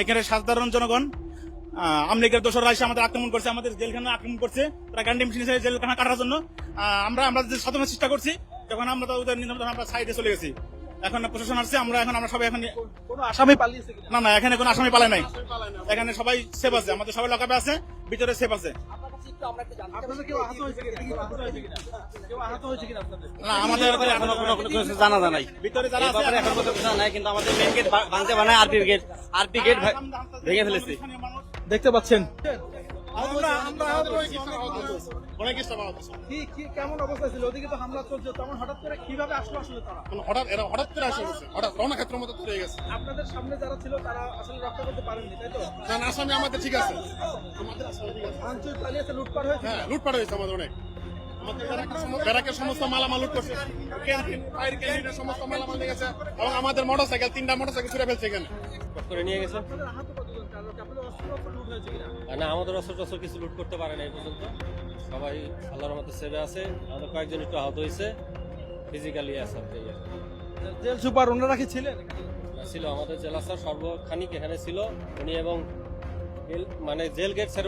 এখানে সাধারণ জনগণ আমলিগের দোষর এসে আমাদের আক্রমণ করছে আমাদের জেলখানা আক্রমণ করছে তারা গান্ডি মেশিন জেলখানা কাটার জন্য। আমরা আমরা যে সাধনের চেষ্টা করছি যখন আমরা তাদের আমরা সাইডে চলে গেছি। এখন প্রশাসন আসছে আমরা এখন আমরা সবাই এখন কোনো আসামি পালিয়েছে না না এখানে কোনো আসামি পালায় নাই। এখানে সবাই সেফ আছে আমাদের সবাই লকাপে আছে ভিতরে সেফ আছে। না আমাদের এখনও কোনো কিছু জানা নাই। ভিতরে যারা ব্যাপারে এখন কোনো কিছু নাই কিন্তু আমাদের মেন গেট ভাঙতে বানায় আরপি গেট আরপি গেট ভেঙে ফেলেছে। দেখতে পাচ্ছেন। আমরা আমরা কি কি কেমন অবস্থা ছিল? ওদিকে তো হামলা চলছে তখন হঠাৎ করে কীভাবে আসলো আসলে তারা? মানে হঠাৎ এরা হঠাৎ করে আসে গেছে। হঠাৎ রওনা ক্ষেত্রের মতো চলে গেছে। আপনাদের সামনে যারা ছিল তারা আসলে রক্ষা করতে পারেননি তাই তো? কারণ আসামি আমাদের ঠিক আছে। আমাদের আসামি ঠিক আছে। ভাঙচুর চালিয়েছে লুটপাট হয়েছে? হ্যাঁ লুটপাট হয়েছে আমাদের অনেক। ব্যারাকের সমস্ত মালামাল লুট করছে। ক্যান্টিন ফায়ার ক্যান্টিনের সমস্ত মালামাল নিয়ে গেছে। এবং আমাদের মোটরসাইকেল তিনটা মোটরসাইকেল ছুড়ে ফেলছে এখানে। করে নিয়ে গেছে। না আমাদের অস্ত্র টস্ত্র কিছু লুট করতে পারে না এই পর্যন্ত। সবাই আল্লাহর মতো সেবে আছে আরও কয়েকজন একটু আহত হয়েছে ফিজিক্যালি আছে জেল সুপার ওনারা কি ছিলেন? ছিল আমাদের জেলা স্যার সর্বখানিক এখানে ছিল। উনি এবং জেল- মানে জেল গেট স্যার